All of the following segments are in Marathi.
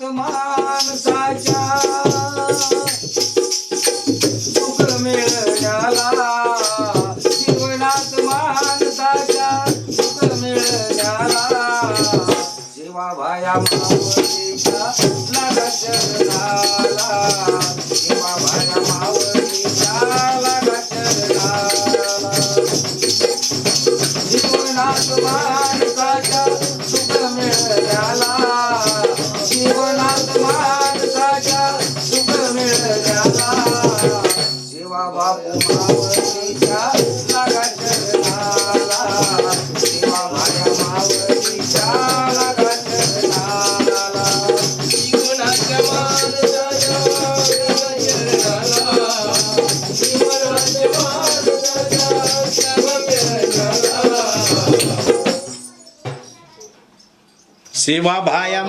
जीवनात माणसाच्या सुख मिळण्याला जीवनात माणसाच्या सुख मिळण्याला जेव्हा भाया मावळीच्या लाला चरणाला जेव्हा भाया मावळी बापू लागा चरणाला माझ्या लागा चरणाला जीवनाच्या माणसाच्या चरणाला जीवनाच्या माणसाच्या सेवा भायम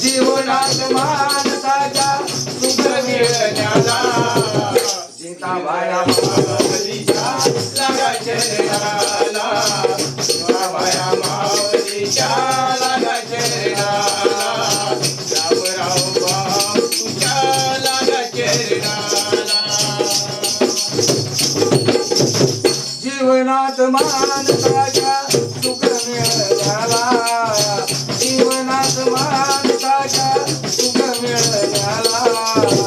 जीवनात माणसाच्या सुख मिळण्याला भाया लागा चरणाला लागा चरणाला लागा चरणाला जीवनात माणसाच्या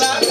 लागा